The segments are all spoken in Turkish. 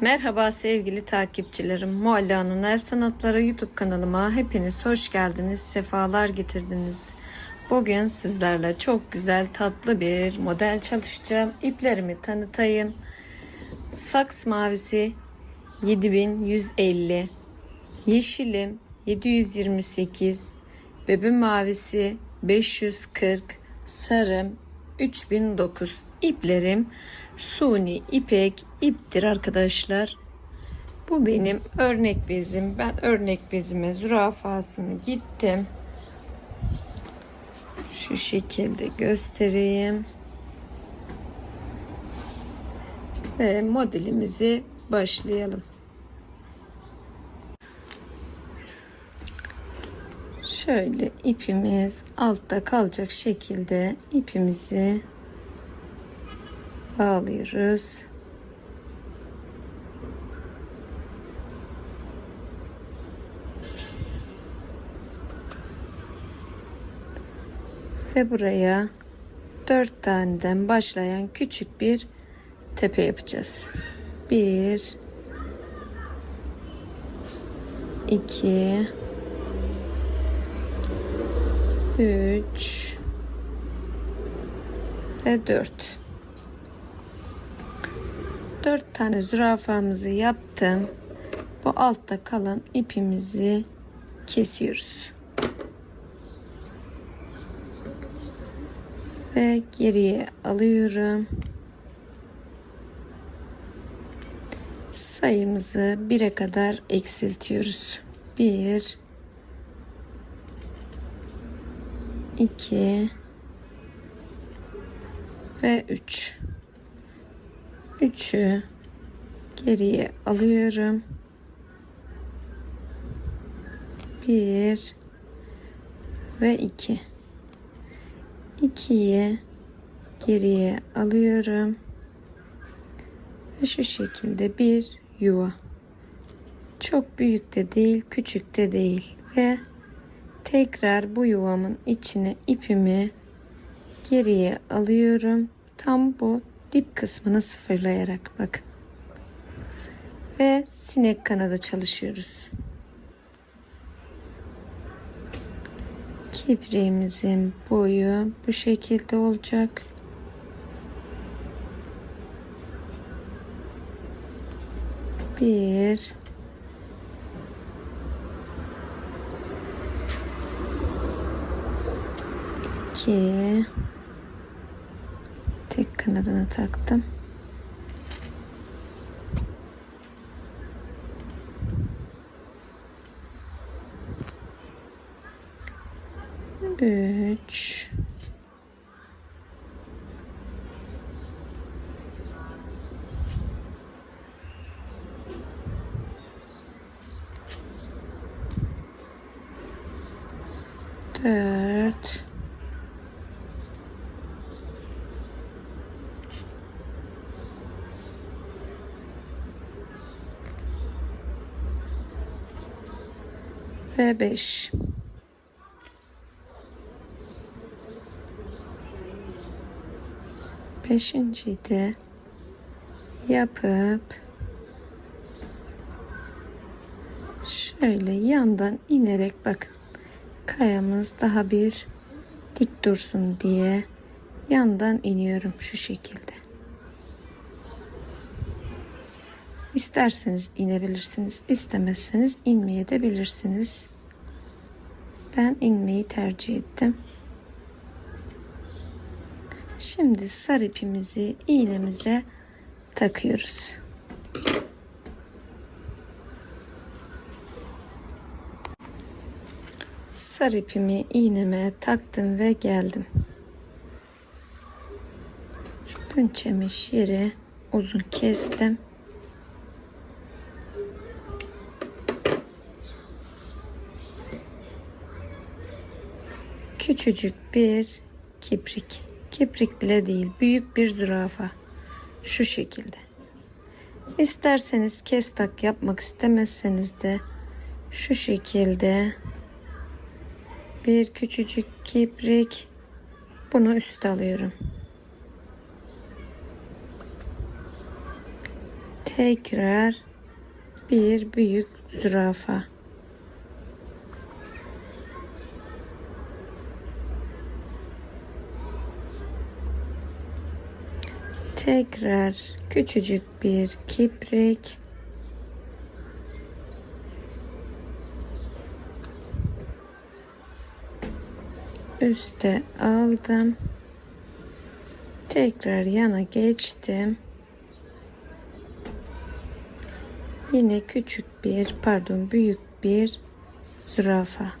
Merhaba sevgili takipçilerim. Mualla'nın El Sanatları YouTube kanalıma hepiniz hoş geldiniz, sefalar getirdiniz. Bugün sizlerle çok güzel tatlı bir model çalışacağım. İplerimi tanıtayım. Saks mavisi 7150, yeşilim 728, bebe mavisi 540, sarım 3009 iplerim suni ipek iptir arkadaşlar. Bu benim örnek bezim. Ben örnek bezime zürafasını gittim. Şu şekilde göstereyim. Ve modelimizi başlayalım. Şöyle ipimiz altta kalacak şekilde ipimizi bağlıyoruz. Ve buraya dört taneden başlayan küçük bir tepe yapacağız. Bir, iki, üç ve dört. Dört tane zürafamızı yaptım. Bu altta kalan ipimizi kesiyoruz. Ve geriye alıyorum. Sayımızı 1'e kadar eksiltiyoruz. 1 2 ve 3 3'ü geriye alıyorum. 1 ve 2 2'yi geriye alıyorum. Ve şu şekilde bir yuva. Çok büyük de değil, küçük de değil ve tekrar bu yuvamın içine ipimi geriye alıyorum. Tam bu dip kısmını sıfırlayarak bakın. Ve sinek kanadı çalışıyoruz. Kibriğimizin boyu bu şekilde olacak. Bir, 2 tek kanadını taktım. Üç. Dört. Ve 5. Beşinciyi de yapıp şöyle yandan inerek bakın kayamız daha bir dik dursun diye yandan iniyorum şu şekilde. İsterseniz inebilirsiniz, istemezseniz inmeye de bilirsiniz. Ben inmeyi tercih ettim. Şimdi sarı ipimizi iğnemize takıyoruz. Sarı ipimi iğneme taktım ve geldim. Şu pençemiş yeri uzun kestim. Küçücük bir kiprik. Kiprik bile değil. Büyük bir zürafa. Şu şekilde. İsterseniz kestak yapmak istemezseniz de şu şekilde bir küçücük kiprik bunu üste alıyorum. Tekrar bir büyük zürafa. Tekrar küçücük bir kiprik. Üste aldım. Tekrar yana geçtim. Yine küçük bir pardon büyük bir zürafa.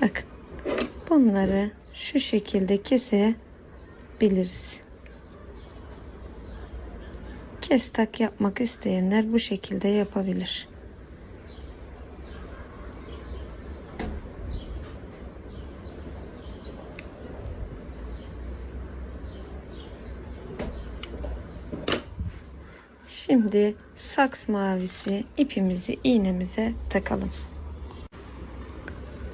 Bakın bunları şu şekilde kesebiliriz. Kestak yapmak isteyenler bu şekilde yapabilir. Şimdi saks mavisi ipimizi iğnemize takalım.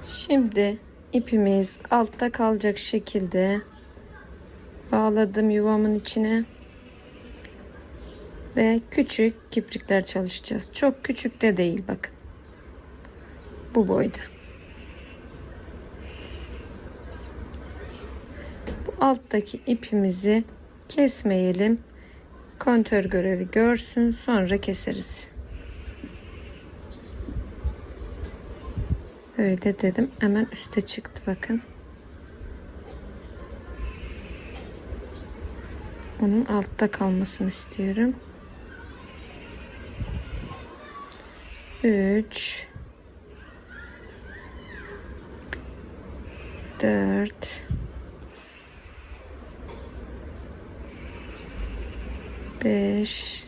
Şimdi ipimiz altta kalacak şekilde bağladım yuvamın içine ve küçük kiprikler çalışacağız. Çok küçük de değil bakın. Bu boyda. Bu alttaki ipimizi kesmeyelim. Kontör görevi görsün sonra keseriz. Öyle dedim. Hemen üste çıktı bakın. Onun altta kalmasını istiyorum. 3 4 5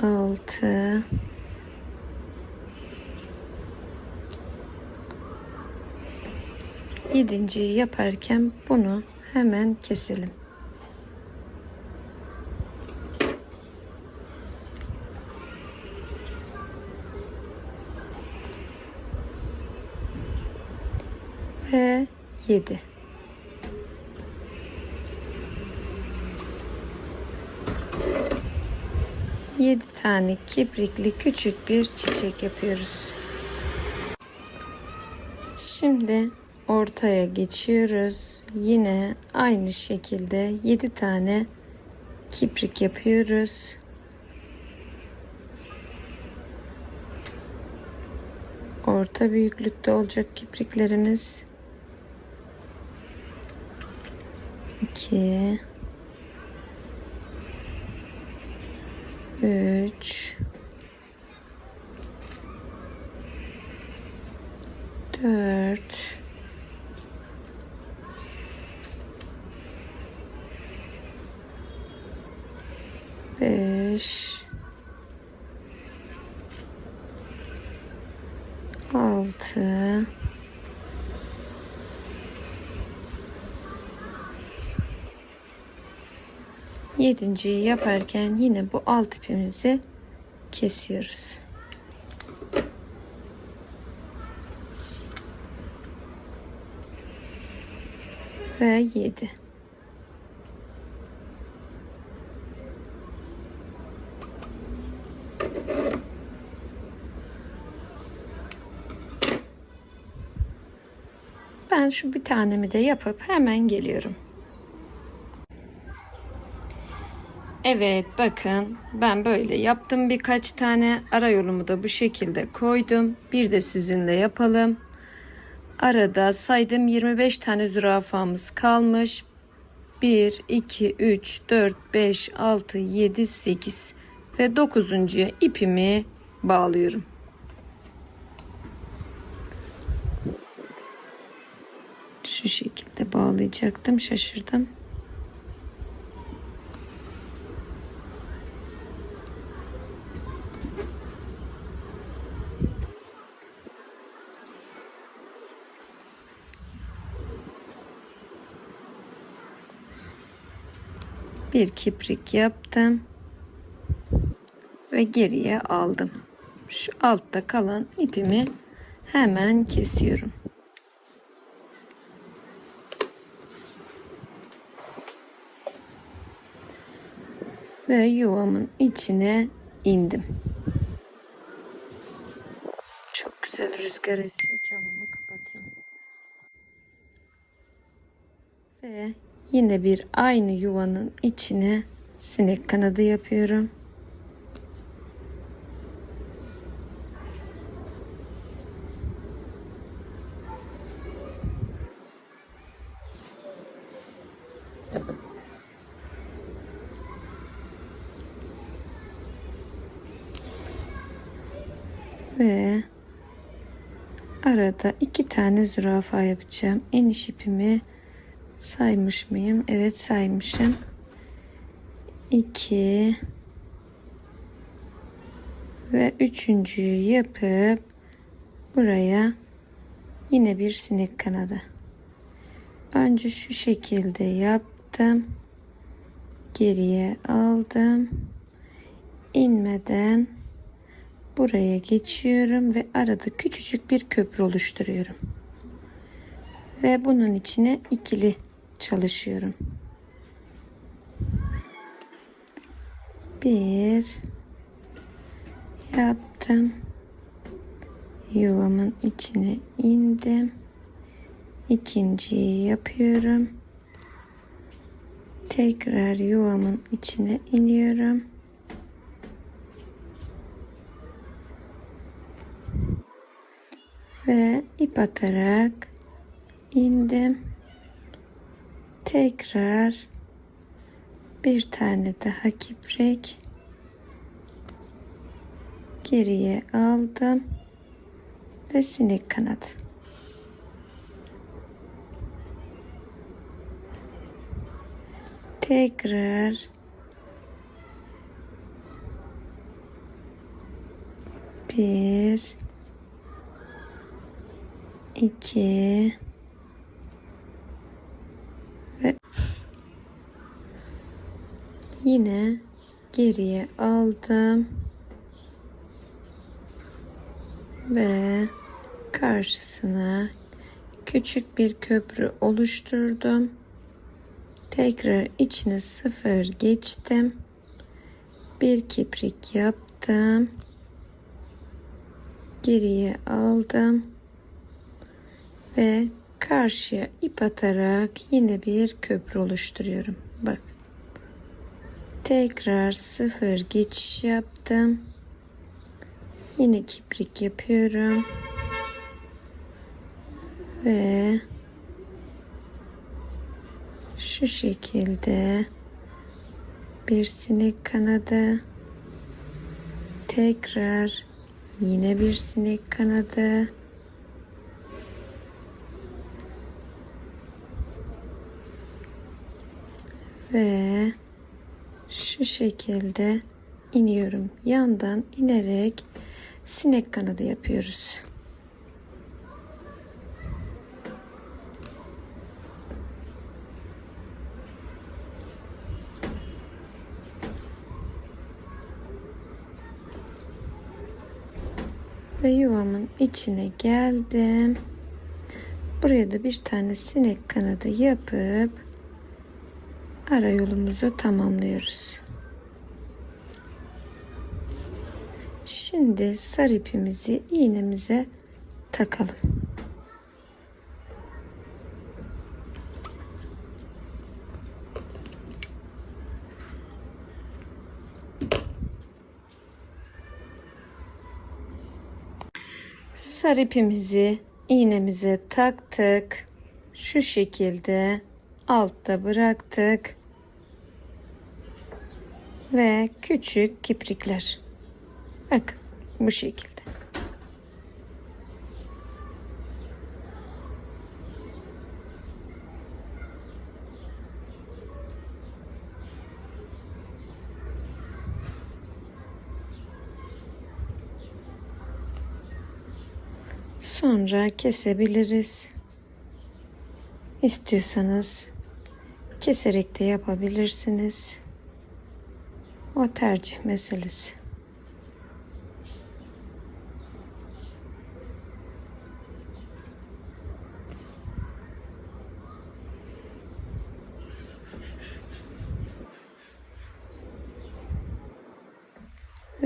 6 Yedinciyi yaparken bunu hemen keselim. Ve 7. Yedi tane kiprikli küçük bir çiçek yapıyoruz. Şimdi ortaya geçiyoruz. Yine aynı şekilde 7 tane kiprik yapıyoruz. Orta büyüklükte olacak kipriklerimiz. 2 3 4 5 6 Yedinciyi yaparken yine bu alt ipimizi kesiyoruz. Ve yedi. Ben şu bir tanemi de yapıp hemen geliyorum. Evet bakın ben böyle yaptım birkaç tane ara yolumu da bu şekilde koydum. Bir de sizinle yapalım. Arada saydım 25 tane zürafamız kalmış. 1, 2, 3, 4, 5, 6, 7, 8 ve 9.ya ipimi bağlıyorum. Şu şekilde bağlayacaktım şaşırdım. Bir kiprik yaptım ve geriye aldım. Şu altta kalan ipimi hemen kesiyorum. ve yuvamın içine indim. Çok güzel rüzgar esiyor. Camımı kapatayım. Ve yine bir aynı yuvanın içine sinek kanadı yapıyorum. Ve arada iki tane zürafa yapacağım. Eniş ipimi saymış mıyım? Evet saymışım. 2 ve üçüncüyü yapıp buraya yine bir sinek kanadı. Önce şu şekilde yaptım. Geriye aldım. İnmeden buraya geçiyorum ve arada küçücük bir köprü oluşturuyorum. Ve bunun içine ikili çalışıyorum. Bir yaptım. Yuvamın içine indim. İkinciyi yapıyorum. Tekrar yuvamın içine iniyorum. Ve ip atarak indim. Tekrar bir tane daha kiprek geriye aldım ve sinek kanadı. Tekrar bir iki ve yine geriye aldım ve karşısına küçük bir köprü oluşturdum. Tekrar içine sıfır geçtim. Bir kiprik yaptım. Geriye aldım. Ve karşıya ip atarak yine bir köprü oluşturuyorum. Bak. Tekrar sıfır geçiş yaptım. Yine kiprik yapıyorum. Ve şu şekilde bir sinek kanadı tekrar yine bir sinek kanadı ve şu şekilde iniyorum yandan inerek sinek kanadı yapıyoruz. Ve yuvamın içine geldim. Buraya da bir tane sinek kanadı yapıp ara yolumuzu tamamlıyoruz. Şimdi sarı ipimizi iğnemize takalım. Sarı ipimizi iğnemize taktık. Şu şekilde altta bıraktık. Ve küçük kiprikler. Bakın bu şekilde. Sonra kesebiliriz. İstiyorsanız keserek de yapabilirsiniz. O tercih meselesi.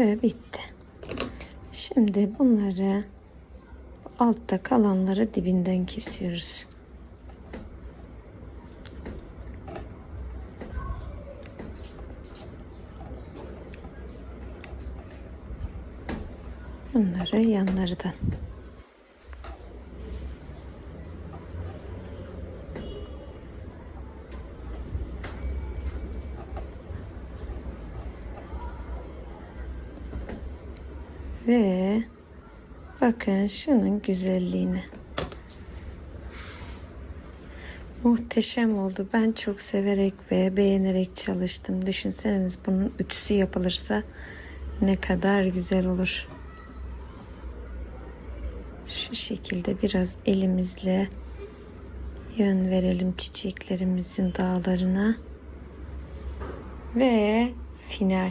Ve bitti. Şimdi bunları altta kalanları dibinden kesiyoruz. Bunları yanlardan. Ve bakın şunun güzelliğine. Muhteşem oldu. Ben çok severek ve beğenerek çalıştım. Düşünseniz bunun ütüsü yapılırsa ne kadar güzel olur. Şu şekilde biraz elimizle yön verelim çiçeklerimizin dağlarına. Ve final.